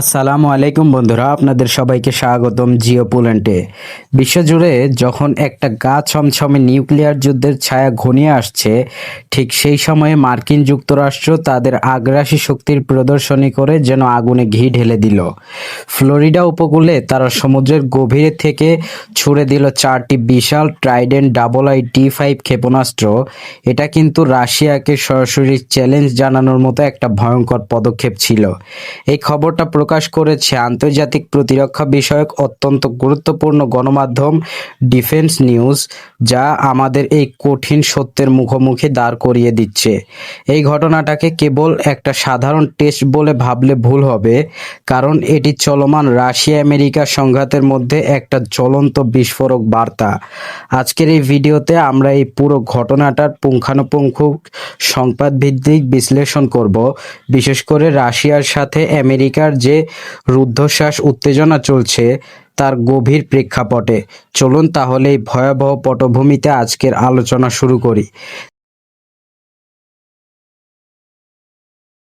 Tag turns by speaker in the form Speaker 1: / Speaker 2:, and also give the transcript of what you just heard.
Speaker 1: আসসালামু আলাইকুম বন্ধুরা, আপনাদের সবাইকে স্বাগতম জিও পোল্যান্ডে বিশ্বজুড়ে যখন একটা গা ছমছমে নিউক্লিয়ার যুদ্ধের ছায়া ঘনিয়ে আসছে, ঠিক সেই সময়ে মার্কিন যুক্তরাষ্ট্র তাদের আগ্রাসী শক্তির প্রদর্শনী করে যেন আগুনে ঘি ঢেলে দিল। ফ্লোরিডা উপকূলে তারা সমুদ্রের গভীরে থেকে ছুড়ে দিল চারটি বিশাল Trident double I T five ক্ষেপণাস্ত্র। এটা কিন্তু রাশিয়াকে সরাসরি চ্যালেঞ্জ জানানোর মতো একটা ভয়ঙ্কর পদক্ষেপ ছিল। এই খবরটা প্রকাশ করেছে, আন্তর্জাতিক প্রতিরক্ষা বিষয়ক অত্যন্ত গুরুত্বপূর্ণ গণমাধ্যম ডিফেন্স নিউজ, যা আমাদের এই কঠিন সত্যের মুখোমুখি দাঁড় করিয়ে দিচ্ছে। এই ঘটনাটাকে কেবল একটা সাধারণ টেস্ট বলে ভাবলে ভুল হবে, কারণ এটি চলমান রাশিয়া আমেরিকা সংঘাতের মধ্যে একটা জ্বলন্ত বিস্ফোরক বার্তা। আজকের এই ভিডিওতে আমরা এই পুরো ঘটনাটার পুঙ্খানুপুঙ্খ সংবাদ ভিত্তিক বিশ্লেষণ করব। বিশেষ করে রাশিয়ার সাথে আমেরিকার রুদ্ধশ্বাস উত্তেজনা চলছে তার গভীর প্রেক্ষাপটে। চলুন তাহলে এই ভয়াবহ পটভূমিতে আজকের আলোচনা শুরু করি।